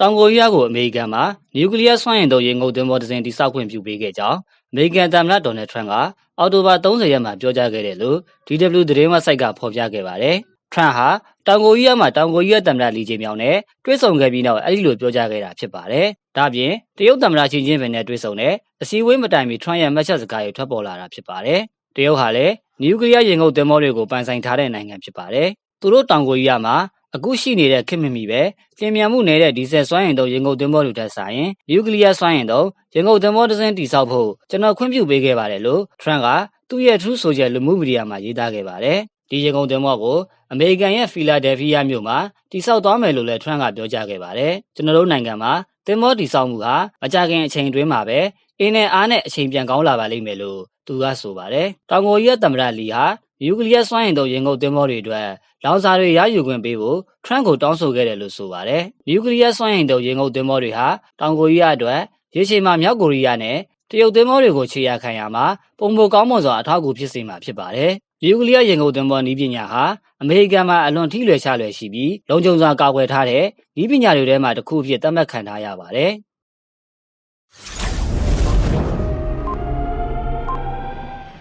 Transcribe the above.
တောင်ကိုရီးယားကိုအမေရိကန်မှာနျူကလ িয়ার စွမ်းအင်သုံးရေငုပ်သင်္ဘောတစ်စင်းတိစောက်ခွင့်ပြုပေးခဲ့ကြောင်းအမေရိကန်သမ္မတဒေါ်နယ်ထရန့်ကအောက်တိုဘာ30ရက်မှာပြောကြားခဲ့တယ်လို့ DW သတင်းဝက်ဆိုက်ကဖော်ပြခဲ့ပါတယ်။ထရန့်ဟာတောင်ကိုရီးယားမှာတောင်ကိုရီးယားသမ္မတလီဂျင်မြောင်နဲ့တွေ့ဆုံခဲ့ပြီးနောက်အဲဒီလိုပြောကြားခဲ့တာဖြစ်ပါတယ်။ဒါ့အပြင်တရုတ်သမ္မတချီကျင်းပင်နဲ့တွေ့ဆုံတဲ့အစည်းအဝေးမတိုင်မီထရန့်ရဲ့မှတ်ချက်စကားတွေထွက်ပေါ်လာတာဖြစ်ပါတယ်။တရုတ်ဟာလည်းနျူကလ িয়ার ရေငုပ်သင်္ဘောတွေကိုပိုင်ဆိုင်ထားတဲ့နိုင်ငံဖြစ်ပါတယ်။သူတို့တောင်ကိုရီးယားမှာ အခုရှိနေတဲ့ခင်မမီပဲလျင်မြန်မှုနေတဲ့ဒီဇယ်စွမ်းအင်သုံးရေငုပ်သင်္ဘောတွေထက်ဆိုင်နျူကလ িয়ার စွမ်းအင်သုံးရေငုပ်သင်္ဘောတစ်စင်းတိစောက်ဖို့ကျွန်တော်ခွင့်ပြုပေးခဲ့ပါတယ်လို့ထရန့်ကသူ့ရဲ့ True Social လူမှုမီဒီယာမှာရေးသားခဲ့ပါတယ်။ဒီရေငုပ်သင်္ဘောကိုအမေရိကန်ရဲ့ဖီလာဒယ်ဖီးယားမြို့မှာတိစောက်သွားမယ်လို့လည်းထရန့်ကပြောကြားခဲ့ပါတယ်။ကျွန်တော်တို့နိုင်ငံမှာသင်္ဘောတိစောက်မှုဟာမကြခင်အချိန်တွင်းမှာပဲအင်းနဲ့အားနဲ့အချိန်ပြန်ကောင်းလာပါလိမ့်မယ်လို့သူကဆိုပါတယ်။တောင်ကိုရီးယားသမ္မတလီဟာ နျူကလီးယားစွမ်းအင်သုံးရေငုပ်သင်္ဘောတွေအတွက်လောင်စာတွေရယူခွင့်ပေးဖို့ထရန့်ကိုတောင်းဆိုခဲ့တယ်လို့ဆိုပါတယ်။နျူကလီးယားစွမ်းအင်သုံးရေငုပ်သင်္ဘောတွေဟာတောင်ကိုရီးယားအတွက်ရေရှည်မှာမြောက်ကိုရီးယားနဲ့တရုတ်သင်္ဘောတွေကိုခြေရာခံရမှာပုံမကောင်းမွန်စွာအထောက်အကူဖြစ်စေမှာဖြစ်ပါတယ်။နျူကလီးယားရေငုပ်သင်္ဘောနည်းပညာဟာအမေရိကန်မှာအလွန်ထိလွယ်ချလွယ်ရှိပြီးလုံခြုံစွာကာကွယ်ထားတဲ့နည်းပညာတွေထဲမှာတစ်ခုဖြစ်သတ်မှတ်ခံထားရပါတယ်။